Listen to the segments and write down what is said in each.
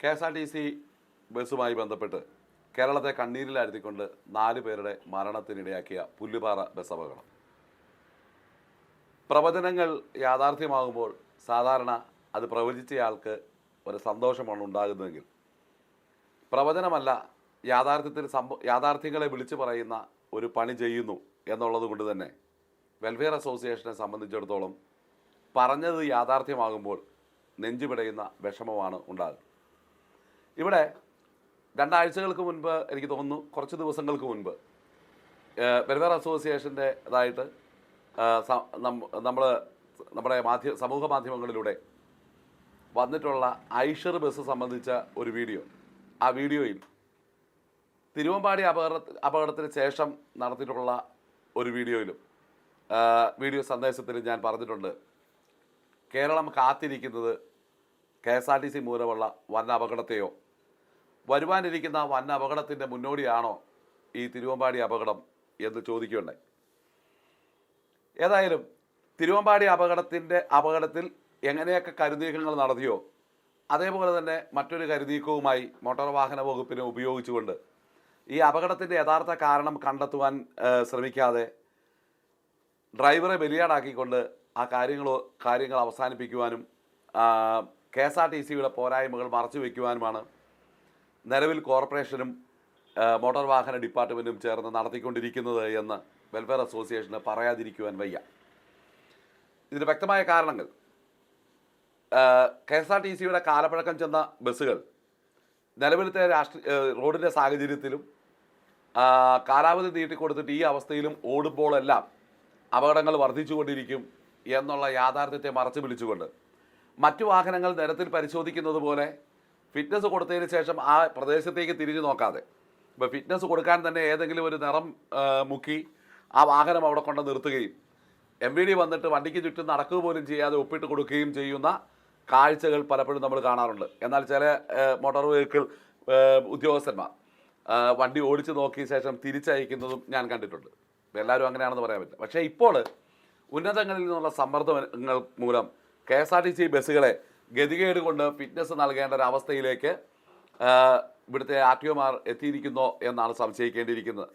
K S R T C ബസ്സുമായി ബന്ധപ്പെട്ട് കേരളത്തെ കണ്ണീരിലാഴ്ത്തിക്കൊണ്ട് നാല് പേരുടെ മരണത്തിനിടയാക്കിയ പുല്ലുപാറ ബസ് അപകടം പ്രവചനങ്ങൾ യാഥാർത്ഥ്യമാകുമ്പോൾ സാധാരണ അത് പ്രവചിച്ചയാൾക്ക് ഒരു സന്തോഷമാണ് ഉണ്ടാകുന്നതെങ്കിൽ. പ്രവചനമല്ല യാഥാർത്ഥ്യത്തിൽ സംഭവ യാഥാർത്ഥ്യങ്ങളെ വിളിച്ചു പറയുന്ന ഒരു പണി ചെയ്യുന്നു എന്നുള്ളത് കൊണ്ട് തന്നെ വെൽഫെയർ അസോസിയേഷനെ സംബന്ധിച്ചിടത്തോളം പറഞ്ഞത് യാഥാർത്ഥ്യമാകുമ്പോൾ നെഞ്ചുപിടയുന്ന വിഷമമാണ് ഉണ്ടാകുന്നത്. ഇവിടെ രണ്ടാഴ്ചകൾക്ക് മുൻപ് എനിക്ക് തോന്നുന്നു കുറച്ച് ദിവസങ്ങൾക്ക് മുൻപ് പെരുന്നാർ അസോസിയേഷന്റെ ഇതായിട്ട് നമ്മൾ നമ്മുടെ മാധ്യമ സമൂഹ മാധ്യമങ്ങളിലൂടെ വന്നിട്ടുള്ള ഐഷർ ബസ് സംബന്ധിച്ച ഒരു വീഡിയോ. ആ വീഡിയോയിൽ തിരുവമ്പാടി അപകട അപകടത്തിന് ശേഷം നടത്തിയിട്ടുള്ള ഒരു വീഡിയോയിലും വീഡിയോ സന്ദേശത്തിലും ഞാൻ പറഞ്ഞിട്ടുണ്ട്. കേരളം കാത്തിരിക്കുന്നത് K S R T C മൂലമുള്ള വൻ അപകടത്തെയോ വരുവാനിരിക്കുന്ന വൻ അപകടത്തിന്റെ മുന്നോടിയാണോ ഈ തിരുവമ്പാടി അപകടം എന്ന് ചോദിക്കുകയുണ്ടായി. ഏതായാലും തിരുവമ്പാടി അപകടത്തിന്റെ അപകടത്തിൽ എങ്ങനെയൊക്കെ കരുനീക്കങ്ങൾ നടത്തിയോ അതേപോലെ തന്നെ മറ്റൊരു കരുനീക്കവുമായി മോട്ടോർ വാഹന വകുപ്പിനെ ഉപയോഗിച്ചുകൊണ്ട് ഈ അപകടത്തിന്റെ യഥാർത്ഥ കാരണം കണ്ടെത്തുവാൻ ശ്രമിക്കാതെ ഡ്രൈവറെ ബലിയാടാക്കിക്കൊണ്ട് ആ കാര്യങ്ങൾ കാര്യങ്ങൾ അവസാനിപ്പിക്കുവാനും കെ എസ് ആർ ടി സിയുടെ പോരായ്മകൾ മറച്ചു വയ്ക്കുവാനുമാണ് നിലവിൽ കോർപ്പറേഷനും മോട്ടോർ വാഹന ഡിപ്പാർട്ട്മെന്റും ചേർന്ന് നടത്തിക്കൊണ്ടിരിക്കുന്നത് എന്ന് വെൽഫെയർ അസോസിയേഷന് പറയാതിരിക്കുവാൻ വയ്യ. ഇതിന് വ്യക്തമായ കാരണങ്ങൾ. കെ എസ് ആർ ടി സിയുടെ കാലപ്പഴക്കം ചെന്ന ബസ്സുകൾ നിലവിലത്തെ രാഷ്ട്രീയ റോഡിന്റെ സാഹചര്യത്തിലും കാലാവധി നീട്ടിക്കൊടുത്തിട്ട് ഈ അവസ്ഥയിലും ഓടുമ്പോഴെല്ലാം അപകടങ്ങൾ വർദ്ധിച്ചുകൊണ്ടിരിക്കും എന്നുള്ള യാഥാർത്ഥ്യത്തെ മറച്ചു പിടിച്ചുകൊണ്ട് മറ്റു വാഹനങ്ങൾ നിരത്തിൽ പരിശോധിക്കുന്നത് പോലെ ഫിറ്റ്നസ് കൊടുത്തതിന് ശേഷം ആ പ്രദേശത്തേക്ക് തിരിഞ്ഞു നോക്കാതെ. ഇപ്പോൾ ഫിറ്റ്നസ് കൊടുക്കാൻ തന്നെ ഏതെങ്കിലും ഒരു നിറം മുക്കി ആ വാഹനം അവിടെ കൊണ്ട് നിർത്തുകയും എം വി ഡി വന്നിട്ട് വണ്ടിക്ക് ചുറ്റും നടക്കുക പോലും ചെയ്യാതെ ഒപ്പിട്ട് കൊടുക്കുകയും ചെയ്യുന്ന കാഴ്ചകൾ പലപ്പോഴും നമ്മൾ കാണാറുണ്ട്. എന്നാൽ ചില മോട്ടോർ വെഹിക്കിൾ ഉദ്യോഗസ്ഥന്മാർ വണ്ടി ഓടിച്ചു നോക്കിയ ശേഷം തിരിച്ചയക്കുന്നതും ഞാൻ കണ്ടിട്ടുണ്ട്. എല്ലാവരും അങ്ങനെയാണെന്ന് പറയാൻ പറ്റില്ല. പക്ഷേ ഇപ്പോൾ ഉന്നതങ്ങളിൽ നിന്നുള്ള സമ്മർദ്ദങ്ങൾ മൂലം K S R T C ബസ്സുകളെ ഗതികേട് കൊണ്ട് ഫിറ്റ്നസ് നൽകേണ്ട ഒരു അവസ്ഥയിലേക്ക് ഇവിടുത്തെ ആർ ടി ഒമാർ എത്തിയിരിക്കുന്നു എന്നാണ് സംശയിക്കേണ്ടിയിരിക്കുന്നത്.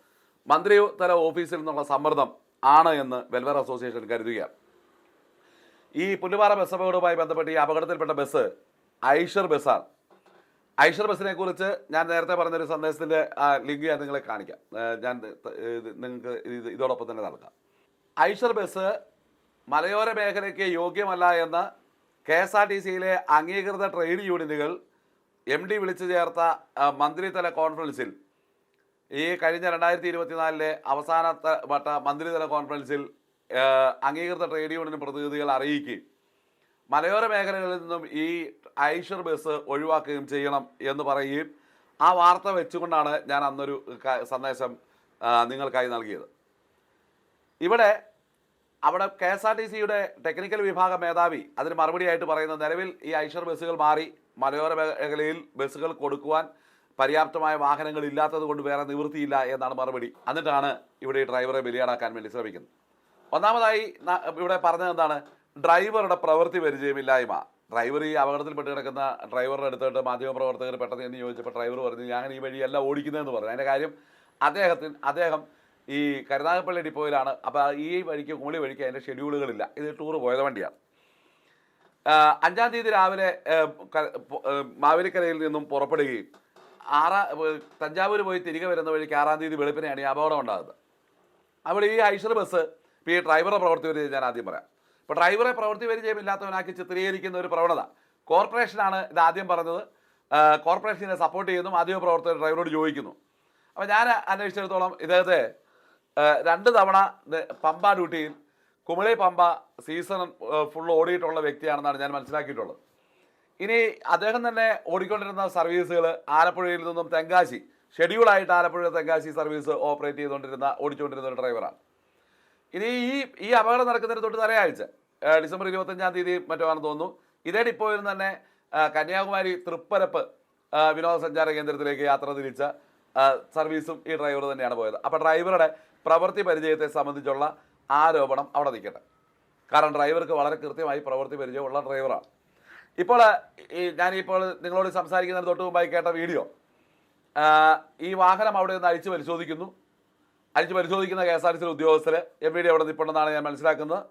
മന്ത്രി തല ഓഫീസിൽ നിന്നുള്ള സമ്മർദ്ദം ആണ് എന്ന് വെൽഫെയർ അസോസിയേഷൻ കരുതുകയാണ്. ഈ പുല്ലുപാറ ബസ് അപകടവുമായി ബന്ധപ്പെട്ട് ഈ അപകടത്തിൽപ്പെട്ട ബസ് ഐഷർ ബസ്സാണ്. ഐഷർ ബസ്സിനെ കുറിച്ച് ഞാൻ നേരത്തെ പറഞ്ഞൊരു സന്ദേശത്തിന്റെ ലിങ്ക് ഞാൻ നിങ്ങളെ കാണിക്കാം. ഞാൻ നിങ്ങൾക്ക് ഇത് ഇതോടൊപ്പം തന്നെ നടക്കാം. ഐഷർ ബസ് മലയോര മേഖലയ്ക്ക് യോഗ്യമല്ല എന്ന് കെ എസ് ആർ ടി സിയിലെ അംഗീകൃത ട്രേഡ് യൂണിയനുകൾ എം ഡി വിളിച്ചു ചേർത്ത മന്ത്രിതല കോൺഫറൻസിൽ ഈ കഴിഞ്ഞ രണ്ടായിരത്തി ഇരുപത്തിനാലിലെ അവസാനത്തെ വട്ട മന്ത്രിതല കോൺഫറൻസിൽ അംഗീകൃത ട്രേഡ് യൂണിയൻ പ്രതിനിധികൾ അറിയിക്കുകയും മലയോര മേഖലകളിൽ നിന്നും ഈ ഐഷർ ബസ് ഒഴിവാക്കുകയും ചെയ്യണം എന്ന് പറയുകയും ആ വാർത്ത വെച്ചുകൊണ്ടാണ് ഞാൻ അന്നൊരു സന്ദേശം നിങ്ങൾക്കായി നൽകിയത്. ഇവിടെ അവിടെ കെ എസ് ആർ ടി സിയുടെ ടെക്നിക്കൽ വിഭാഗ മേധാവി അതിന് മറുപടിയായിട്ട് പറയുന്നത് നിലവിൽ ഈ ഐഷർ ബസ്സുകൾ മാറി മലയോര മേഖലയിൽ ബസ്സുകൾ കൊടുക്കുവാൻ പര്യാപ്തമായ വാഹനങ്ങൾ ഇല്ലാത്തത് കൊണ്ട് വേറെ നിവൃത്തിയില്ല എന്നാണ് മറുപടി. എന്നിട്ടാണ് ഇവിടെ ഈ ഡ്രൈവറെ ബലിയാടാക്കാൻ വേണ്ടി ശ്രമിക്കുന്നത്. ഒന്നാമതായി ഇവിടെ പറഞ്ഞത് എന്താണ്? ഡ്രൈവറുടെ പ്രവൃത്തി പരിചയമില്ലായ്മ. ഡ്രൈവർ ഈ അപകടത്തിൽപ്പെട്ട് കിടക്കുന്ന ഡ്രൈവറുടെ അടുത്തോട്ട് മാധ്യമപ്രവർത്തകർ പെട്ടെന്ന് എന്ന് ചോദിച്ചപ്പോൾ ഡ്രൈവർ പറഞ്ഞു ഞാൻ ഈ വഴിയല്ല ഓടിക്കുന്നതെന്ന് പറഞ്ഞു. അതിന്റെ കാര്യം അദ്ദേഹത്തിന് അദ്ദേഹം ഈ കരുനാഗപ്പള്ളി ഡിപ്പോയിലാണ് അപ്പോൾ ഈ വഴിക്ക് കുമളി വഴിക്ക് അതിന്റെ ഷെഡ്യൂളുകളില്ല. ഇത് ടൂർ പോയത് വണ്ടിയാണ്. അഞ്ചാം തീയതി രാവിലെ മാവേലിക്കരയിൽ നിന്നും പുറപ്പെടുകയും ആറാം തഞ്ചാവൂർ പോയി തിരികെ വരുന്ന വഴിക്ക് ആറാം തീയതി വെളുപ്പിനെയാണ് ഈ അപകടം ഉണ്ടാകുന്നത്. അവിടെ ഈ ഐഷർ ബസ് ഈ ഡ്രൈവറെ പ്രവൃത്തി പരിചയം ഞാൻ ആദ്യം പറയാം. ഇപ്പോൾ ഡ്രൈവറെ പ്രവൃത്തി പരിചയമില്ലാത്തവനാക്കി ചിത്രീകരിക്കുന്ന ഒരു പ്രവണത. കോർപ്പറേഷനാണ് ഇത് ആദ്യം പറഞ്ഞത്. കോർപ്പറേഷനെ സപ്പോർട്ട് ചെയ്യുന്നു മാധ്യമ പ്രവർത്തകർ ഡ്രൈവറോട് ചോദിക്കുന്നു. അപ്പോൾ ഞാൻ അന്വേഷിച്ചിടത്തോളം ഇദ്ദേഹത്തെ രണ്ട് തവണ പമ്പ ഡ്യൂട്ടിയിൽ കുമളി പമ്പ സീസൺ ഫുൾ ഓടിയിട്ടുള്ള വ്യക്തിയാണെന്നാണ് ഞാൻ മനസ്സിലാക്കിയിട്ടുള്ളത്. ഇനി അദ്ദേഹം തന്നെ ഓടിക്കൊണ്ടിരുന്ന സർവീസുകൾ ആലപ്പുഴയിൽ നിന്നും തെങ്കാശി ഷെഡ്യൂളായിട്ട് ആലപ്പുഴ തെങ്കാശി സർവീസ് ഓപ്പറേറ്റ് ചെയ്തുകൊണ്ടിരുന്ന ഓടിച്ചുകൊണ്ടിരുന്ന ഒരു ഡ്രൈവറാണ് ഇനി ഈ ഈ അപകടം നടക്കുന്നതിന് തൊട്ട് തലയാഴ്ച ഡിസംബർ ഇരുപത്തഞ്ചാം തീയതി മറ്റോ ആണെന്ന് തോന്നുന്നു. ഇതേ ഡിപ്പോയിൽ തന്നെ കന്യാകുമാരി തൃപ്പരപ്പ് വിനോദസഞ്ചാര കേന്ദ്രത്തിലേക്ക് യാത്ര തിരിച്ച സർവീസും ഈ ഡ്രൈവർ തന്നെയാണ് പോയത്. അപ്പോൾ ഡ്രൈവറുടെ പ്രവൃത്തി പരിചയത്തെ സംബന്ധിച്ചുള്ള ആരോപണം അവിടെ നിൽക്കട്ടെ. കാരണം ഡ്രൈവർക്ക് വളരെ കൃത്യമായി പ്രവൃത്തി പരിചയമുള്ള ഡ്രൈവറാണ്. ഇപ്പോൾ ഈ ഞാനിപ്പോൾ നിങ്ങളോട് സംസാരിക്കുന്നതിന് തൊട്ട് മുമ്പായി കേട്ട വീഡിയോ ഈ വാഹനം അവിടെ നിന്ന് അഴിച്ചു പരിശോധിക്കുന്നു. അഴിച്ചു പരിശോധിക്കുന്ന K S R T C ഉദ്യോഗസ്ഥർ എം വി ഡി അവിടെ നിൽപ്പുണ്ടെന്നാണ് ഞാൻ മനസ്സിലാക്കുന്നത്.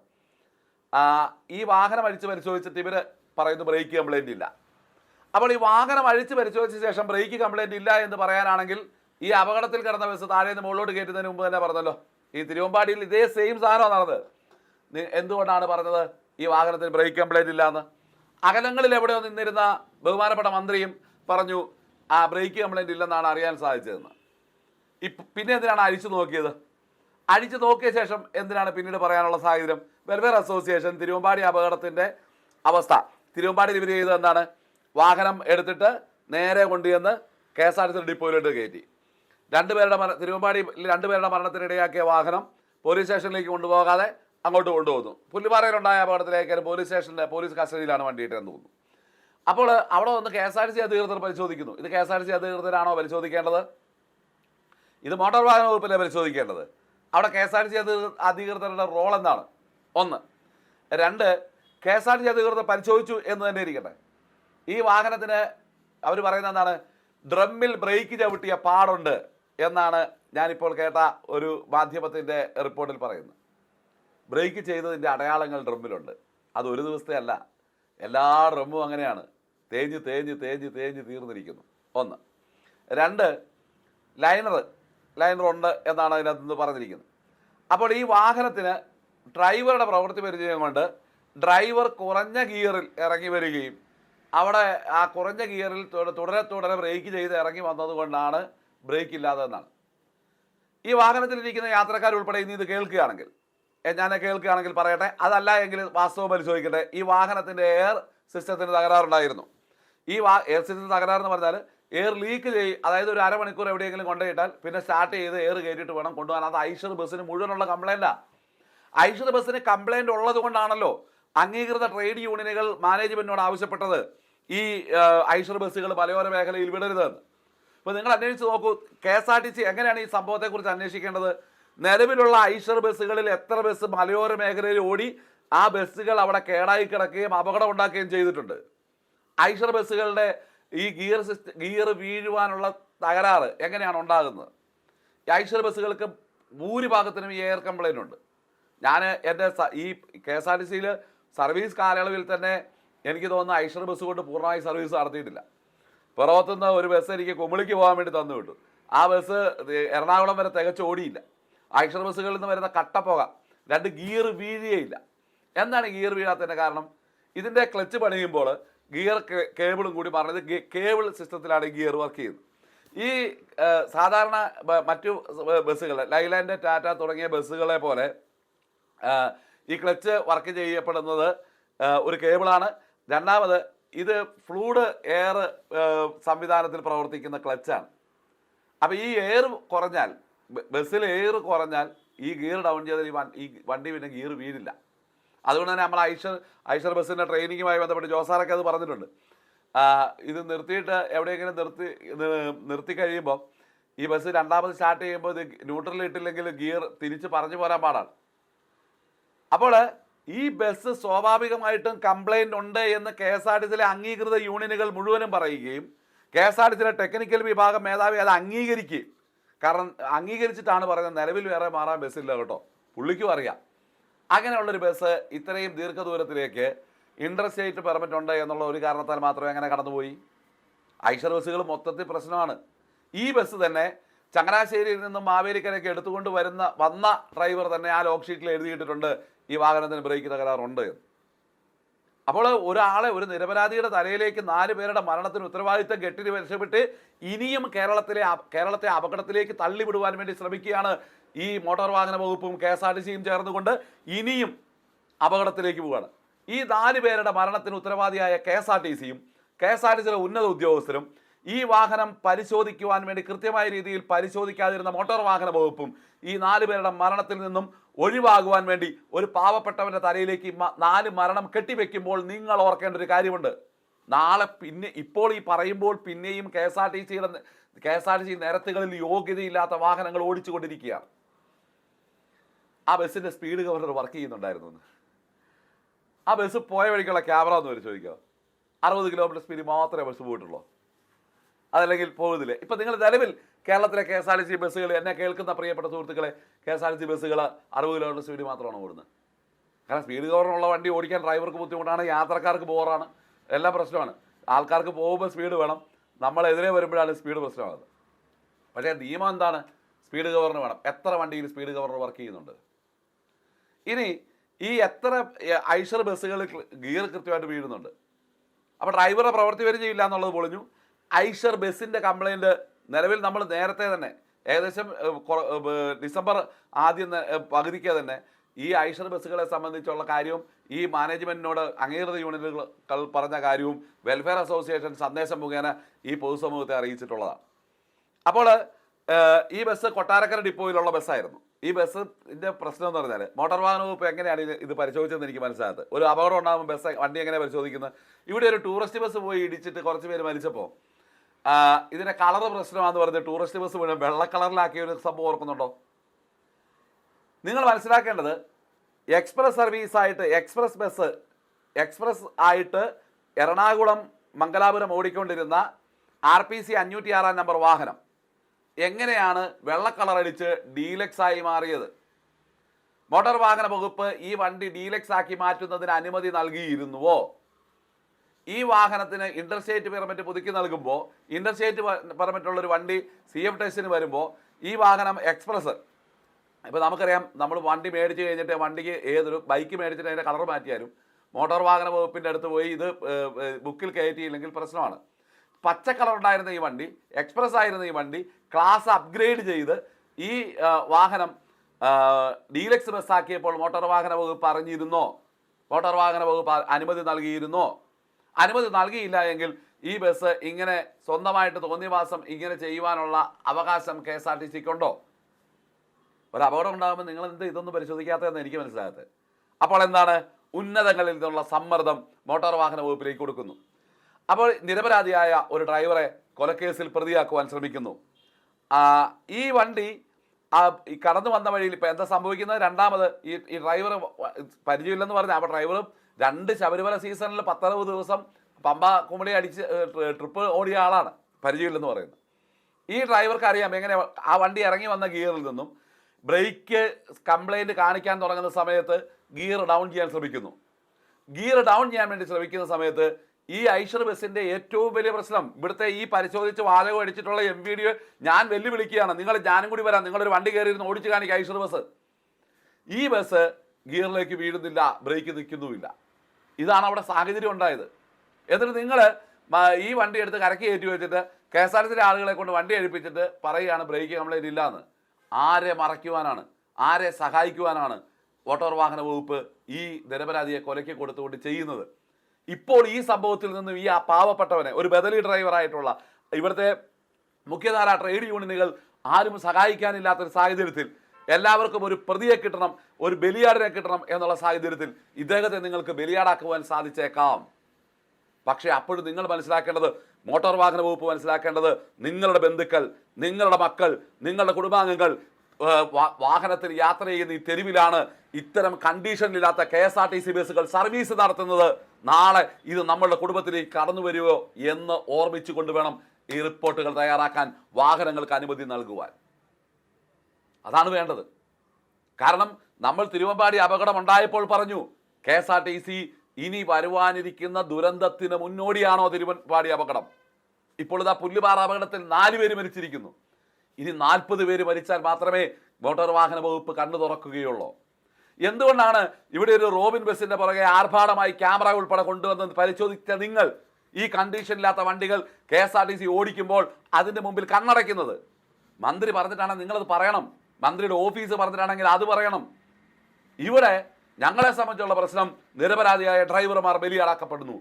ഈ വാഹനം അഴിച്ചു പരിശോധിച്ചിട്ട് ഇവർ പറയുന്നു ബ്രേക്ക് കംപ്ലൈന്റ് ഇല്ല. അപ്പോൾ ഈ വാഹനം അഴിച്ചു പരിശോധിച്ച ശേഷം ബ്രേക്ക് കംപ്ലൈന്റ് ഇല്ല എന്ന് പറയാനാണെങ്കിൽ ഈ അപകടത്തിൽ കിടന്ന ബസ് താഴെ നിന്ന് മുകളിലോട്ട് കയറ്റുന്നതിന് മുമ്പ് തന്നെ പറഞ്ഞല്ലോ ഈ തിരുവമ്പാടിയിൽ ഇതേ സെയിം സാധനമാണ് നടന്നത്. എന്തുകൊണ്ടാണ് പറഞ്ഞത്? ഈ വാഹനത്തിന് ബ്രേക്ക് കംപ്ലൈന്റ് ഇല്ല എന്ന് അകലങ്ങളിൽ എവിടെയോ നിന്നിരുന്ന ബഹുമാനപ്പെട്ട മന്ത്രിയും പറഞ്ഞു ആ ബ്രേക്ക് കംപ്ലൈന്റ് ഇല്ലെന്നാണ് അറിയാൻ സാധിച്ചതെന്ന്. ഇപ്പം പിന്നെ എന്തിനാണ് അഴിച്ചു നോക്കിയത്? അഴിച്ചു നോക്കിയ ശേഷം എന്തിനാണ് പിന്നീട് പറയാനുള്ള സാഹചര്യം? വെൽഫെയർ അസോസിയേഷൻ തിരുവമ്പാടി അപകടത്തിന്റെ അവസ്ഥ. തിരുവമ്പാടി ഇവർ ചെയ്തത് എന്താണ്? വാഹനം എടുത്തിട്ട് നേരെ കൊണ്ടുചെന്ന് K S R T C ഡിപ്പോയിലോട്ട് കയറ്റി. രണ്ടുപേരുടെ മര തിരുവമ്പാടി രണ്ടുപേരുടെ മരണത്തിനിടയാക്കിയ വാഹനം പോലീസ് സ്റ്റേഷനിലേക്ക് കൊണ്ടുപോകാതെ അങ്ങോട്ട് കൊണ്ടുപോകുന്നു. പുല്ലുപാറയിലുണ്ടായ അപകടത്തിലേക്ക് പോലീസ് സ്റ്റേഷനിലെ പോലീസ് കസ്റ്റഡിയിലാണ് വണ്ടി ഇട്ടെന്ന് തോന്നുന്നു. അപ്പോൾ അവിടെ വന്ന് കെ എസ് ആർ സി അധികൃതർ പരിശോധിക്കുന്നു. ഇത് കെ എസ് ആർ സി അധികൃതരാണോ പരിശോധിക്കേണ്ടത്? ഇത് മോട്ടോർ വാഹന വകുപ്പിലെ പരിശോധിക്കേണ്ടത്? അവിടെ കെ എസ് ആർ സി അധികൃതരുടെ റോൾ എന്താണ്? ഒന്ന്. രണ്ട് കെ എസ് ആർ സി അധികൃതർ പരിശോധിച്ചു എന്ന് തന്നെ ഇരിക്കട്ടെ. ഈ വാഹനത്തിന് അവർ പറയുന്ന എന്താണ്? ഡ്രമ്മിൽ ബ്രേക്ക് ചവിട്ടിയ പാടുണ്ട്. എന്നാണ് ഞാനിപ്പോൾ കേട്ട ഒരു മാധ്യമത്തിന്റെ റിപ്പോർട്ടിൽ പറയുന്നത്. ബ്രേക്ക് ചെയ്തതിന്റെ അടയാളങ്ങൾ ഡ്രമ്മിലുണ്ട്. അത് ഒരു ദിവസത്തെ അല്ല. എല്ലാ ഡ്രമ്മും അങ്ങനെയാണ്. തേഞ്ഞ് തേഞ്ഞ് തേഞ്ഞ് തേഞ്ഞ് തീർന്നിരിക്കുന്നു. ഒന്ന്. രണ്ട് ലൈനർ ലൈനർ ഉണ്ട് എന്നാണ് അതിനകത്ത് നിന്ന് പറഞ്ഞിരിക്കുന്നത്. അപ്പോൾ ഈ വാഹനത്തിന് ഡ്രൈവറുടെ പ്രവൃത്തി പരിചയം കൊണ്ട് ഡ്രൈവർ കുറഞ്ഞ ഗിയറിൽ ഇറങ്ങി വരികയും അവിടെ ആ കുറഞ്ഞ ഗിയറിൽ തുടരെ തുടരെ ബ്രേക്ക് ചെയ്ത് ഇറങ്ങി വന്നതുകൊണ്ടാണ് ബ്രേക്ക് ഇല്ലാതെ എന്നാണ് ഈ വാഹനത്തിലിരിക്കുന്ന യാത്രക്കാരുൾപ്പെടെ ഇനി ഇത് കേൾക്കുകയാണെങ്കിൽ ഞാൻ കേൾക്കുകയാണെങ്കിൽ പറയട്ടെ അതല്ല എങ്കിൽ വാസ്തവം പരിശോധിക്കട്ടെ ഈ വാഹനത്തിന്റെ എയർ സിസ്റ്റത്തിന് തകരാറുണ്ടായിരുന്നു. ഈ വാ എയർ സിസ്റ്റത്തിന് തകരാറെന്ന് പറഞ്ഞാൽ എയർ ലീക്ക് ചെയ്യും അതായത് ഒരു അരമണിക്കൂർ എവിടെയെങ്കിലും കൊണ്ടുപോയിട്ടാൽ പിന്നെ സ്റ്റാർട്ട് ചെയ്ത് എയർ കയറ്റിയിട്ട് വേണം കൊണ്ടുപോകാൻ. അത് ഐഷർ ബസ്സിന് മുഴുവനുള്ള കംപ്ലൈന്റാണ് ഐഷർ ബസ്സിന് കംപ്ലൈന്റ് ഉള്ളത് കൊണ്ടാണല്ലോ അംഗീകൃത ട്രേഡ് യൂണിയനുകൾ മാനേജ്മെന്റിനോട് ആവശ്യപ്പെട്ടത് ഈ ഐഷർ ബസ്സുകൾ മലയോര മേഖലയിൽ വിടരുതെന്ന്. ഇപ്പോൾ നിങ്ങൾ അന്വേഷിച്ച് നോക്കൂ K S R T C എങ്ങനെയാണ് ഈ സംഭവത്തെക്കുറിച്ച് അന്വേഷിക്കേണ്ടത്? നിലവിലുള്ള ഐഷർ ബസ്സുകളിൽ എത്ര ബസ് മലയോര മേഖലയിൽ ഓടി ആ ബസ്സുകൾ അവിടെ കേടായി കിടക്കുകയും അപകടം ഉണ്ടാക്കുകയും ചെയ്തിട്ടുണ്ട്. ഐഷർ ബസ്സുകളുടെ ഈ ഗിയർ സിസ്റ്റം ഗിയർ വീഴുവാനുള്ള തകരാറ് എങ്ങനെയാണ് ഉണ്ടാകുന്നത്? ഐഷർ ബസ്സുകൾക്ക് ഭൂരിഭാഗത്തിനും എയർ കംപ്ലൈന്റ് ഉണ്ട്. ഞാൻ എന്റെ ഈ കെ എസ് ആർ ടി സിയിൽ സർവീസ് കാലയളവിൽ തന്നെ എനിക്ക് തോന്നുന്നു ഐഷർ ബസ് കൊണ്ട് പൂർണമായി സർവീസ് നടത്തിയിട്ടില്ല. പിറവത്തുനിന്ന് ഒരു ബസ് എനിക്ക് കുമിളിക്ക് പോകാൻ വേണ്ടി തന്നു വിട്ടു. ആ ബസ് എറണാകുളം വരെ തികച്ച് ഓടിയില്ല. അക്ഷർ ബസ്സുകളിൽ നിന്ന് വരുന്ന കട്ടപ്പുക രണ്ട് ഗിയർ വീഴുകയില്ല. എന്താണ് ഗിയർ വീഴാത്തതിന്റെ കാരണം? ഇതിന്റെ ക്ലച്ച് പണിയുമ്പോൾ ഗിയർ കേബിളും കൂടി പറഞ്ഞത് കേബിൾ സിസ്റ്റത്തിലാണ് ഗിയർ വർക്ക് ചെയ്യുന്നത്. ഈ സാധാരണ മറ്റു ബസ്സുകൾ ലൈലാൻഡ് ടാറ്റ തുടങ്ങിയ ബസ്സുകളെ പോലെ ഈ ക്ലച്ച് വർക്ക് ചെയ്യപ്പെടുന്നത് ഒരു കേബിളാണ്. രണ്ടാമത് ഇത് ഫ്ലൂഡ് എയർ സംവിധാനത്തിൽ പ്രവർത്തിക്കുന്ന ക്ലച്ചാണ്. അപ്പോൾ ഈ എയർ കുറഞ്ഞാൽ ബസ്സിൽ എയർ കുറഞ്ഞാൽ ഈ ഗിയർ ഡൗൺ ചെയ്താൽ ഈ ഈ വണ്ടി പിന്നെ ഗിയർ വീഴില്ല. അതുകൊണ്ട് തന്നെ നമ്മൾ ഐഷർ ഐഷർ ബസ്സിന്റെ ട്രെയിനിങ്ങുമായി ബന്ധപ്പെട്ട് ജോസാറൊക്കെ അത് പറഞ്ഞിട്ടുണ്ട്. ഇത് നിർത്തിയിട്ട് എവിടെയെങ്കിലും നിർത്തി നിർത്തി കഴിയുമ്പോൾ ഈ ബസ് രണ്ടാമത് സ്റ്റാർട്ട് ചെയ്യുമ്പോൾ ഇത് ന്യൂട്രലിൽ ഇട്ടില്ലെങ്കിൽ ഗിയർ തിരിച്ച് പറഞ്ഞു പോരാൻ പാടാണ്. അപ്പോൾ ഈ ബസ് സ്വാഭാവികമായിട്ടും കംപ്ലൈന്റ് ഉണ്ട് എന്ന് കെ എസ് ആർ ടി സിയിലെ അംഗീകൃത യൂണിയനുകൾ മുഴുവനും പറയുകയും കെ എസ് ആർ ടി സിയിലെ ടെക്നിക്കൽ വിഭാഗം മേധാവി അത് അംഗീകരിക്കുകയും. കാരണം അംഗീകരിച്ചിട്ടാണ് പറയുന്നത് നിലവിൽ വേറെ മാറാൻ ബസ്സില്ല കേട്ടോ. പുള്ളിക്കും അറിയാം. അങ്ങനെയുള്ളൊരു ബസ് ഇത്രയും ദീർഘദൂരത്തിലേക്ക് ഇന്റർസ്റ്റേറ്റ് പെർമിറ്റ് ഉണ്ട് എന്നുള്ള ഒരു കാരണത്താൽ മാത്രമേ അങ്ങനെ കടന്നുപോയി. ഐഷർ ബസ്സുകൾ മൊത്തത്തിൽ പ്രശ്നമാണ്. ഈ ബസ് തന്നെ ചങ്ങനാശ്ശേരിയിൽ നിന്നും മാവേലിക്കരയ്ക്ക് എടുത്തുകൊണ്ട് വരുന്ന വന്ന ഡ്രൈവർ തന്നെ ആ ലോക്ക് ഷീറ്റിൽ എഴുതിയിട്ടിട്ടുണ്ട്. ഈ വാഹനത്തിന് ബ്രേക്ക് തകരാറുണ്ട് അപ്പോൾ ഒരാളെ ഒരു നിരപരാധിയുടെ തലയിലേക്ക് നാല് പേരുടെ മരണത്തിന് ഉത്തരവാദിത്തം കെട്ടി രക്ഷപ്പെട്ട് ഇനിയും കേരളത്തിലെ കേരളത്തെ അപകടത്തിലേക്ക് തള്ളിവിടുവാൻ വേണ്ടി ശ്രമിക്കുകയാണ് ഈ മോട്ടോർ വാഹന വകുപ്പും കെ എസ് ആർ ടി സിയും ചേർന്നുകൊണ്ട് ഇനിയും അപകടത്തിലേക്ക് പോവുകയാണ്. ഈ നാല് പേരുടെ മരണത്തിന് ഉത്തരവാദിയായ കെ എസ് ആർ ടി സിയും കെ എസ് ആർ ടി സിയിലെ ഉന്നത ഉദ്യോഗസ്ഥരും ഈ വാഹനം പരിശോധിക്കുവാൻ വേണ്ടി കൃത്യമായ രീതിയിൽ പരിശോധിക്കാതിരുന്ന മോട്ടോർ വാഹന വകുപ്പും ഈ നാല് പേരുടെ മരണത്തിൽ നിന്നും ഒഴിവാകുവാൻ വേണ്ടി ഒരു പാവപ്പെട്ടവന്റെ തലയിലേക്ക് നാല് മരണം കെട്ടിവെക്കുമ്പോൾ നിങ്ങൾ ഓർക്കേണ്ട ഒരു കാര്യമുണ്ട്. നാളെ പിന്നെ ഇപ്പോൾ ഈ പറയുമ്പോൾ പിന്നെയും കെ എസ് ആർ ടി സിയുടെ K S R T C നിരത്തുകളിൽ യോഗ്യതയില്ലാത്ത വാഹനങ്ങൾ ഓടിച്ചുകൊണ്ടിരിക്കുകയാണ്. ആ ബസ്സിന്റെ സ്പീഡ് ഗവർണർ വർക്ക് ചെയ്യുന്നുണ്ടായിരുന്നു ആ ബസ് പോയ വഴിക്കുള്ള ക്യാമറ ഒന്ന് പരിശോധിക്കുക അറുപത് കിലോമീറ്റർ സ്പീഡ് മാത്രമേ ബസ് പോയിട്ടുള്ളൂ. അതല്ലെങ്കിൽ പോകുന്നില്ല? ഇപ്പം നിങ്ങൾ നിലവിൽ കേരളത്തിലെ K S R T C ബസ്സുകൾ എന്നെ കേൾക്കുന്ന പ്രിയപ്പെട്ട സുഹൃത്തുക്കളെ K S R T C ബസ്സുകൾ അറുപത് കിലോമീറ്റർ സ്പീഡ് മാത്രമാണ് ഓടുന്നത്. കാരണം സ്പീഡ് ഗവർണറുള്ള വണ്ടി ഓടിക്കാൻ ഡ്രൈവർക്ക് ബുദ്ധിമുട്ടാണ് യാത്രക്കാർക്ക് ബോറാണ് എല്ലാം പ്രശ്നമാണ്. ആൾക്കാർക്ക് പോകുമ്പോൾ സ്പീഡ് വേണം. നമ്മളെതിരെ വരുമ്പോഴാണ് സ്പീഡ് പ്രശ്നമാകുന്നത്. പക്ഷേ നിയമം എന്താണ്? സ്പീഡ് ഗവർണർ വേണം. എത്ര വണ്ടിയിൽ സ്പീഡ് ഗവർണർ വർക്ക് ചെയ്യുന്നുണ്ട്? ഇനി ഈ എത്ര ഐഷർ ബസ്സുകൾ ഗിയർ കൃത്യമായിട്ട് വീഴുന്നുണ്ട്? അപ്പോൾ ഡ്രൈവറുടെ പ്രവൃത്തി വരെ ചെയ്യില്ല എന്നുള്ളത് പൊളിഞ്ഞു. ഐഷർ ബസ്സിന്റെ കംപ്ലൈന്റ് നിലവിൽ നമ്മൾ നേരത്തെ തന്നെ ഏകദേശം ഡിസംബർ ആദ്യം പകുതിക്ക് തന്നെ ഈ ഐഷർ ബസ്സുകളെ സംബന്ധിച്ചുള്ള കാര്യവും ഈ മാനേജ്മെന്റിനോട് അംഗീകൃത യൂണിറ്റുകൾ പറഞ്ഞ കാര്യവും വെൽഫെയർ അസോസിയേഷൻ സന്ദേശം മുഖേന ഈ പൊതുസമൂഹത്തെ അറിയിച്ചിട്ടുള്ളതാണ്. അപ്പോൾ ഈ ബസ് കൊട്ടാരക്കര ഡിപ്പോയിലുള്ള ബസ്സായിരുന്നു. ഈ ബസ്സിന്റെ പ്രശ്നം എന്ന് പറഞ്ഞാൽ മോട്ടോർ വാഹന വകുപ്പ് എങ്ങനെയാണ് ഇത് ഇത് പരിശോധിച്ചതെന്ന് എനിക്ക് മനസ്സിലാകത്ത് ഒരു അപകടം ഉണ്ടാകുമ്പോൾ ബസ് വണ്ടി എങ്ങനെ പരിശോധിക്കുന്നത് ഇവിടെ ഒരു ടൂറിസ്റ്റ് ബസ് പോയി ഇടിച്ചിട്ട് കുറച്ച് പേര് മരിച്ചപ്പോൾ ഇതിന്റെ കളർ പ്രശ്നമാണെന്ന് പറഞ്ഞ് ടൂറിസ്റ്റ് ബസ് മുഴുവൻ വെള്ള കളറിലാക്കിയ ഒരു സംഭവം ഓർക്കുന്നുണ്ടോ? നിങ്ങൾ മനസ്സിലാക്കേണ്ടത് എക്സ്പ്രസ് സർവീസ് ആയിട്ട് എക്സ്പ്രസ് ബസ് എക്സ്പ്രസ് ആയിട്ട് എറണാകുളം മംഗലാപുരം ഓടിക്കൊണ്ടിരുന്ന ആർ പി സി അഞ്ഞൂറ്റി ആറാം നമ്പർ വാഹനം എങ്ങനെയാണ് വെള്ള കളർ അടിച്ച് ഡീലക്സ് ആയി മാറിയത്? മോട്ടോർ വാഹന വകുപ്പ് ഈ വണ്ടി ഡീലക്സ് ആക്കി മാറ്റുന്നതിന് അനുമതി നൽകിയിരുന്നുവോ? ഈ വാഹനത്തിന് ഇന്റർസ്റ്റേറ്റ് പെർമിറ്റ് പുതുക്കി നൽകുമ്പോൾ ഇന്റർസ്റ്റേറ്റ് പെർമിറ്റ് ഉള്ള ഒരു വണ്ടി സി എഫ് ടെസ്റ്റിന് വരുമ്പോൾ ഈ വാഹനം എക്സ്പ്രസ് ഇപ്പോൾ നമുക്കറിയാം നമ്മൾ വണ്ടി മേടിച്ച് കഴിഞ്ഞിട്ട് വണ്ടിക്ക് ഏതൊരു ബൈക്ക് മേടിച്ചിട്ട് അതിന്റെ കളർ മാറ്റിയാലും മോട്ടോർ വാഹന വകുപ്പിന്റെ അടുത്ത് പോയി ഇത് ബുക്കിൽ കയറ്റിയില്ലെങ്കിൽ പ്രശ്നമാണ്. പച്ച കളർ ഉണ്ടായിരുന്ന ഈ വണ്ടി എക്സ്പ്രസ് ആയിരുന്ന ഈ വണ്ടി ക്ലാസ് അപ്ഗ്രേഡ് ചെയ്ത് ഈ വാഹനം ഡീലക്സ് ബസ്സാക്കിയപ്പോൾ മോട്ടോർ വാഹന വകുപ്പ് അറിഞ്ഞിരുന്നോ? മോട്ടോർ വാഹന വകുപ്പ് അനുമതി നൽകിയിരുന്നോ? അനുമതി നൽകിയില്ല എങ്കിൽ ഈ ബസ് ഇങ്ങനെ സ്വന്തമായിട്ട് തോന്നിയവാസം ഇങ്ങനെ ചെയ്യുവാനുള്ള അവകാശം കെ എസ് ആർ ടി സിക്കുണ്ടോ? ഒരു അപകടം ഉണ്ടാകുമ്പോൾ നിങ്ങൾ എന്ത് ഇതൊന്നും പരിശോധിക്കാത്തതെന്ന് എനിക്ക് മനസ്സിലാകത്ത് അപ്പോൾ എന്താണ്? ഉന്നതങ്ങളിൽ നിന്നുള്ള സമ്മർദ്ദം മോട്ടോർ വാഹന വകുപ്പിലേക്ക് കൊടുക്കുന്നു. അപ്പോൾ നിരപരാധിയായ ഒരു ഡ്രൈവറെ കൊലക്കേസിൽ പ്രതിയാക്കുവാൻ ശ്രമിക്കുന്നു. ഈ വണ്ടി ആ കടന്നു വന്ന വഴിയിൽ ഇപ്പം എന്താ സംഭവിക്കുന്നത്? രണ്ടാമത് ഈ ഈ ഡ്രൈവർ പരിചയമില്ലെന്ന് പറഞ്ഞാൽ അപ്പോൾ ഡ്രൈവർ രണ്ട് ശബരിമല സീസണിൽ പത്തറുപത് ദിവസം പമ്പ കുമളി അടിച്ച് ട്രിപ്പ് ഓടിയ ആളാണ്. പരിചയമില്ലെന്ന് പറയുന്നത് ഈ ഡ്രൈവർക്ക് അറിയാം എങ്ങനെ ആ വണ്ടി ഇറങ്ങി വന്ന ഗിയറിൽ നിന്നും ബ്രേക്ക് കംപ്ലൈന്റ് കാണിക്കാൻ തുടങ്ങുന്ന സമയത്ത് ഗിയർ ഡൗൺ ചെയ്യാൻ ശ്രമിക്കുന്നു. ഗിയർ ഡൗൺ ചെയ്യാൻ വേണ്ടി ശ്രമിക്കുന്ന സമയത്ത് ഈ ഐഷർ ബസ്സിന്റെ ഏറ്റവും വലിയ പ്രശ്നം ഇവിടുത്തെ ഈ പരിശോധിച്ച് വാചകം അടിച്ചിട്ടുള്ള എം വി ഡി ഞാൻ വെല്ലുവിളിക്കുകയാണ്. നിങ്ങൾ ഞാനും കൂടി വരാം. നിങ്ങളൊരു വണ്ടി കയറി ഓടിച്ച് കാണിക്കുക ഐഷർ ബസ്. ഈ ബസ് ഗിയറിലേക്ക് വീഴുന്നില്ല ബ്രേക്ക് നിൽക്കുന്നുമില്ല. ഇതാണ് അവിടെ സാഹചര്യം ഉണ്ടായത്. എന്നിട്ട് നിങ്ങൾ ഈ വണ്ടി എടുത്ത് കരക്കി കയറ്റി വെച്ചിട്ട് കെ എസ് ആർ സിയിലെ ആളുകളെ കൊണ്ട് വണ്ടി എഴുപ്പിച്ചിട്ട് പറയുകയാണ് ബ്രേക്ക് കംപ്ലൈന്റ് ഇല്ലാന്ന് ആരെ മറയ്ക്കുവാനാണ്? ആരെ സഹായിക്കുവാനാണ് മോട്ടോർ വാഹന വകുപ്പ് ഈ നിരപരാധിയെ കൊലയ്ക്ക് കൊടുത്തുകൊണ്ട് ചെയ്യുന്നത്? ഇപ്പോൾ ഈ സംഭവത്തിൽ നിന്നും ഈ ആ പാവപ്പെട്ടവനെ ഒരു ബദലി ഡ്രൈവറായിട്ടുള്ള ഇവിടുത്തെ മുഖ്യധാര ട്രേഡ് യൂണിയനുകൾ ആരും സഹായിക്കാനില്ലാത്തൊരു സാഹചര്യത്തിൽ എല്ലാവർക്കും ഒരു പ്രതിയെ കിട്ടണം ഒരു ബലിയാടിനെ കിട്ടണം എന്നുള്ള സാഹചര്യത്തിൽ ഇദ്ദേഹത്തെ നിങ്ങൾക്ക് ബലിയാടാക്കുവാൻ സാധിച്ചേക്കാം. പക്ഷേ അപ്പോഴും നിങ്ങൾ മനസ്സിലാക്കേണ്ടത് മോട്ടോർ വാഹന വകുപ്പ് മനസ്സിലാക്കേണ്ടത് നിങ്ങളുടെ ബന്ധുക്കൾ നിങ്ങളുടെ മക്കൾ നിങ്ങളുടെ കുടുംബാംഗങ്ങൾ വാഹനത്തിൽ യാത്ര ചെയ്യുന്ന ഈ തെരുവിലാണ് ഇത്തരം കണ്ടീഷനിലില്ലാത്ത K S R T C ബസ്സുകൾ സർവീസ് നടത്തുന്നത്. നാളെ ഇത് നമ്മളുടെ കുടുംബത്തിലേക്ക് കടന്നു വരുമോ എന്ന് ഓർമ്മിച്ചുകൊണ്ട് വേണം ഈ റിപ്പോർട്ടുകൾ തയ്യാറാക്കാൻ വാഹനങ്ങൾക്ക് അനുമതി നൽകുവാൻ. അതാണ് വേണ്ടത്. കാരണം നമ്മൾ തിരുവമ്പാടി അപകടം ഉണ്ടായപ്പോൾ പറഞ്ഞു K S R T C ഇനി വരുവാനിരിക്കുന്ന ദുരന്തത്തിന് മുന്നോടിയാണോ തിരുവമ്പാടി അപകടം? ഇപ്പോൾ ഇതാ പുല്ലുപാറ അപകടത്തിൽ നാല് പേര് മരിച്ചിരിക്കുന്നു. ഇനി നാൽപ്പത് പേര് മരിച്ചാൽ മാത്രമേ മോട്ടോർ വാഹന വകുപ്പ് കണ്ണു തുറക്കുകയുള്ളൂ. എന്തുകൊണ്ടാണ് ഇവിടെ ഒരു റോബിൻ ബസിന്റെ പുറകെ ആർഭാടമായി ക്യാമറ ഉൾപ്പെടെ കൊണ്ടുവന്ന് പരിശോധിച്ച നിങ്ങൾ ഈ കണ്ടീഷനില്ലാത്ത വണ്ടികൾ K S R T C ഓടിക്കുമ്പോൾ അതിന്റെ മുമ്പിൽ കണ്ണടയ്ക്കുന്നത്? മന്ത്രി പറഞ്ഞിട്ടാണ് നിങ്ങളത് പറയണം. മന്ത്രിയുടെ ഓഫീസ് പറഞ്ഞിട്ടാണെങ്കിൽ അത് പറയണം. ഇവിടെ ഞങ്ങളെ സംബന്ധിച്ചുള്ള പ്രശ്നം നിരപരാധിയായ ഡ്രൈവർമാർ ബലിയാടാക്കപ്പെടുന്നു.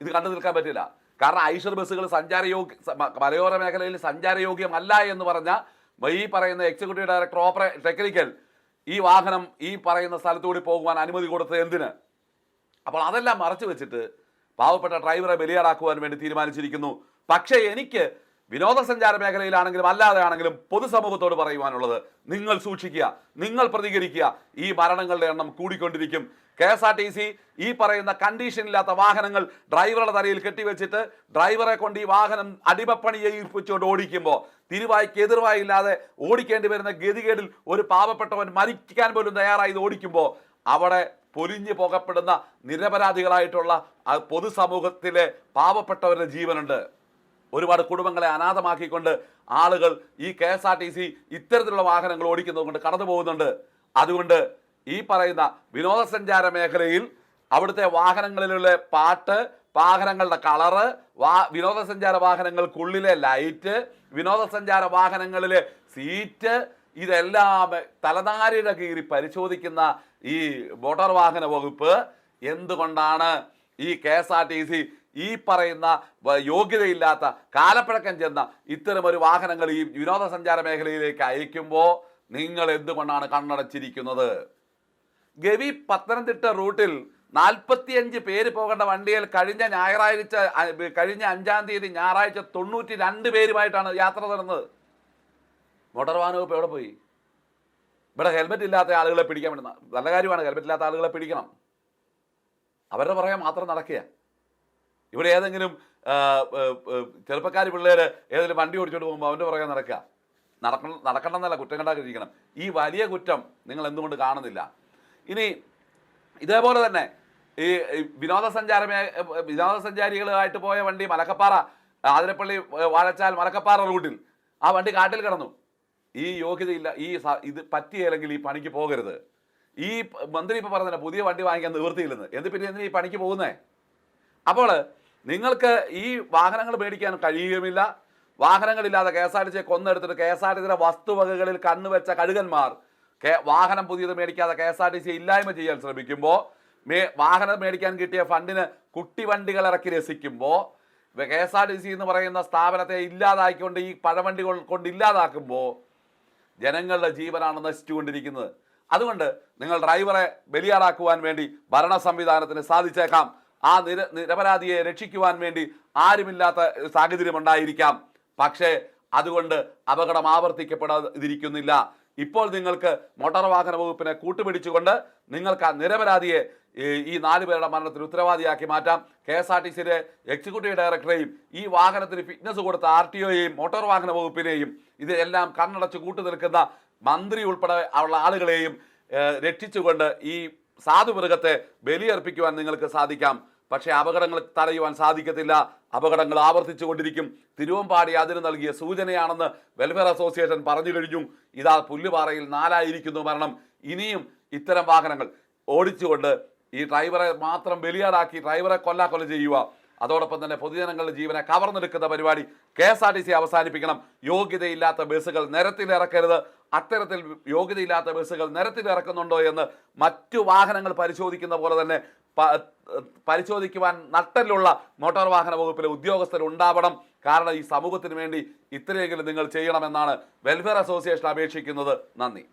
ഇത് കണ്ടു നിൽക്കാൻ പറ്റില്ല. കാരണം ഐഷർ ബസ്സുകൾ സഞ്ചാരയോഗ്യ മലയോര മേഖലയിൽ സഞ്ചാരയോഗ്യമല്ല എന്ന് പറഞ്ഞ ഈ പറയുന്ന എക്സിക്യൂട്ടീവ് ഡയറക്ടർ ഓപ്പറേ ടെക്നിക്കൽ ഈ വാഹനം ഈ പറയുന്ന സ്ഥലത്തുകൂടി പോകുവാൻ അനുമതി കൊടുത്തത് എന്തിന്? അപ്പോൾ അതെല്ലാം മറച്ചു വെച്ചിട്ട് പാവപ്പെട്ട ഡ്രൈവറെ ബലിയാടാക്കുവാൻ വേണ്ടി തീരുമാനിച്ചിരിക്കുന്നു. പക്ഷേ എനിക്ക് വിനോദസഞ്ചാര മേഖലയിലാണെങ്കിലും അല്ലാതെ ആണെങ്കിലും പൊതുസമൂഹത്തോട് പറയുവാനുള്ളത് നിങ്ങൾ സൂക്ഷിക്കുക നിങ്ങൾ പ്രതികരിക്കുക ഈ മരണങ്ങളുടെ എണ്ണം കൂടിക്കൊണ്ടിരിക്കും. K S R T C ഈ പറയുന്ന കണ്ടീഷൻ ഇല്ലാത്ത വാഹനങ്ങൾ ഡ്രൈവറുടെ തലയിൽ കെട്ടിവെച്ചിട്ട് ഡ്രൈവറെ കൊണ്ട് ഈ വാഹനം അടിമപ്പണി ചെയ്യിപ്പിച്ചുകൊണ്ട് ഓടിക്കുമ്പോൾ തിരുവായ്ക്ക് എതിർവായി ഇല്ലാതെ ഓടിക്കേണ്ടി വരുന്ന ഗതികേടിൽ ഒരു പാവപ്പെട്ടവൻ മരിക്കാൻ പോലും തയ്യാറായി ഓടിക്കുമ്പോൾ അവിടെ പൊലിഞ്ഞു പോകപ്പെടുന്ന നിരപരാധികളായിട്ടുള്ള പൊതുസമൂഹത്തിലെ പാവപ്പെട്ടവരുടെ ജീവനുണ്ട്. ഒരുപാട് കുടുംബങ്ങളെ അനാഥമാക്കിക്കൊണ്ട് ആളുകൾ ഈ K S R T C ഇത്തരത്തിലുള്ള വാഹനങ്ങൾ ഓടിക്കുന്നത് കൊണ്ട് കടന്നു പോകുന്നുണ്ട്. അതുകൊണ്ട് ഈ പറയുന്ന വിനോദസഞ്ചാര മേഖലയിൽ അവിടുത്തെ വാഹനങ്ങളിലുള്ള പാട്ട് വാഹനങ്ങളുടെ കളറ് വാ വിനോദസഞ്ചാര വാഹനങ്ങൾക്കുള്ളിലെ ലൈറ്റ് വിനോദസഞ്ചാര വാഹനങ്ങളിലെ സീറ്റ് ഇതെല്ലാം തലനാരിയുടെ കീറി പരിശോധിക്കുന്ന ഈ മോട്ടോർ വാഹന വകുപ്പ് എന്തുകൊണ്ടാണ് ഈ K S R T C ഈ പറയുന്ന യോഗ്യതയില്ലാത്ത കാലപ്പഴക്കം ചെന്ന ഇത്തരമൊരു വാഹനങ്ങൾ ഈ വിനോദസഞ്ചാര മേഖലയിലേക്ക് അയക്കുമ്പോൾ നിങ്ങൾ എന്തുകൊണ്ടാണ് കണ്ണടച്ചിരിക്കുന്നത്? ഗവി പത്തനംതിട്ട റൂട്ടിൽ നാൽപ്പത്തിയഞ്ച് പേര് പോകേണ്ട വണ്ടിയിൽ കഴിഞ്ഞ ഞായറാഴ്ച കഴിഞ്ഞ അഞ്ചാം തീയതി ഞായറാഴ്ച തൊണ്ണൂറ്റി രണ്ട് പേരുമായിട്ടാണ് യാത്ര തുടർന്നത് മോട്ടോർ വാഹന വകുപ്പ് എവിടെ പോയി? ഇവിടെ ഹെൽമെറ്റ് ഇല്ലാത്ത ആളുകളെ പിടിക്കാൻ വേണ്ടി നല്ല കാര്യമാണ് ഹെൽമെറ്റ് ഇല്ലാത്ത ആളുകളെ പിടിക്കണം. അവരുടെ പുറകെ മാത്രം നടക്കുക. ഇവിടെ ഏതെങ്കിലും ചെറുപ്പക്കാർ പിള്ളേർ ഏതെങ്കിലും വണ്ടി ഓടിച്ചോണ്ട് പോകുമ്പോൾ അവന്റെ പുറകെ നടക്കുക. നടക്കണം നടക്കണം എന്നല്ല കുറ്റം കണ്ടാക്കിരിക്കണം ഈ വലിയ കുറ്റം നിങ്ങൾ എന്തുകൊണ്ട് കാണുന്നില്ല? ഇനി ഇതേപോലെ തന്നെ ഈ വിനോദസഞ്ചാര വിനോദസഞ്ചാരികളുമായിട്ട് പോയ വണ്ടി മലക്കപ്പാറ ആതിരപ്പള്ളി വാഴച്ചാൽ മലക്കപ്പാറ റൂട്ടിൽ ആ വണ്ടി കാട്ടിൽ കിടന്നു. ഈ യോഗ്യതയില്ല ഈ ഇത് പറ്റിയില്ലെങ്കിൽ ഈ പണിക്ക് പോകരുത്. ഈ മന്ത്രി ഇപ്പോൾ പറഞ്ഞില്ല പുതിയ വണ്ടി വാങ്ങിക്കാൻ നിവൃത്തിയില്ലെന്ന്. എന്ത് പിന്നെ എന്തിനാ ഈ പണിക്ക് പോകുന്നേ? അപ്പോൾ നിങ്ങൾക്ക് ഈ വാഹനങ്ങൾ മേടിക്കാൻ കഴിയുകയുമില്ല. വാഹനങ്ങളില്ലാതെ കെ എസ് ആർ ടി സിയെ കൊന്നെടുത്തിട്ട് കെ എസ് ആർ ടി സിയുടെ വസ്തുവകകളിൽ കണ്ണുവെച്ച കഴുകന്മാർ കെ വാഹനം പുതിയത് മേടിക്കാതെ K S R T C ഇല്ലായ്മ ചെയ്യാൻ ശ്രമിക്കുമ്പോൾ മേ വാഹനം മേടിക്കാൻ കിട്ടിയ ഫണ്ടിന് കുട്ടി വണ്ടികൾ ഇറക്കി രസിക്കുമ്പോൾ K S R T C എന്ന് പറയുന്ന സ്ഥാപനത്തെ ഇല്ലാതാക്കിക്കൊണ്ട് ഈ പഴവണ്ടികൾ കൊണ്ട് ഇല്ലാതാക്കുമ്പോൾ ജനങ്ങളുടെ ജീവനാണ് നശിച്ചുകൊണ്ടിരിക്കുന്നത്. അതുകൊണ്ട് നിങ്ങൾ ഡ്രൈവറെ ബലിയാടാക്കുവാൻ വേണ്ടി ഭരണ സംവിധാനത്തിന് സാധിച്ചേക്കാം. ആ നിര നിരപരാധിയെ രക്ഷിക്കുവാൻ വേണ്ടി ആരുമില്ലാത്ത സാഹചര്യം ഉണ്ടായിരിക്കാം. പക്ഷേ അതുകൊണ്ട് അപകടം ആവർത്തിക്കപ്പെടാതിരിക്കുന്നില്ല. ഇപ്പോൾ നിങ്ങൾക്ക് മോട്ടോർ വാഹന വകുപ്പിനെ കൂട്ടുപിടിച്ചുകൊണ്ട് നിങ്ങൾക്ക് ആ നിരപരാധിയെ ഈ നാല് പേരുടെ മരണത്തിന് ഉത്തരവാദിയാക്കി മാറ്റാം. കെ എസ് ആർ ടി സിയുടെ എക്സിക്യൂട്ടീവ് ഡയറക്ടറെയും ഈ വാഹനത്തിന് ഫിറ്റ്നസ് കൊടുത്ത ആർ ടി ഒയെയും മോട്ടോർ വാഹന വകുപ്പിനെയും ഇതെല്ലാം കണ്ണടച്ച് കൂട്ടു നിൽക്കുന്ന മന്ത്രി ഉൾപ്പെടെ ഉള്ള ആളുകളെയും രക്ഷിച്ചുകൊണ്ട് ഈ സാധുമൃഗത്തെ ബലിയർപ്പിക്കുവാൻ നിങ്ങൾക്ക് സാധിക്കാം. പക്ഷേ അപകടങ്ങൾ തടയുവാൻ സാധിക്കത്തില്ല. അപകടങ്ങൾ ആവർത്തിച്ചു കൊണ്ടിരിക്കും തിരുവമ്പാടി അതിന് നൽകിയ സൂചനയാണെന്ന് വെൽഫെയർ അസോസിയേഷൻ പറഞ്ഞു കഴിഞ്ഞു. ഇതാ പുല്ലുപാറയിൽ നാലായിരിക്കുന്നു മരണം. ഇനിയും ഇത്തരം വാഹനങ്ങൾ ഓടിച്ചുകൊണ്ട് ഈ ഡ്രൈവറെ മാത്രം ബലിയാടാക്കി ഡ്രൈവറെ കൊല്ലാക്കൊല ചെയ്യുക. അതോടൊപ്പം തന്നെ പൊതുജനങ്ങളുടെ ജീവനെ കവർന്നെടുക്കുന്ന പരിപാടി K S R T C അവസാനിപ്പിക്കണം. യോഗ്യതയില്ലാത്ത ബസ്സുകൾ നിരത്തിലിറക്കരുത് അത്തരത്തിൽ യോഗ്യതയില്ലാത്ത ബസ്സുകൾ നിരത്തിലിറക്കുന്നുണ്ടോ എന്ന് മറ്റു വാഹനങ്ങൾ പരിശോധിക്കുന്ന പോലെ തന്നെ പരിശോധിക്കുവാൻ നട്ടലുള്ള മോട്ടോർ വാഹന വകുപ്പിലെ ഉദ്യോഗസ്ഥർ ഉണ്ടാവണം. കാരണം ഈ സമൂഹത്തിന് വേണ്ടി ഇത്രയെങ്കിലും നിങ്ങൾ ചെയ്യണമെന്നാണ് വെൽഫെയർ അസോസിയേഷൻ അപേക്ഷിക്കുന്നത്. നന്ദി.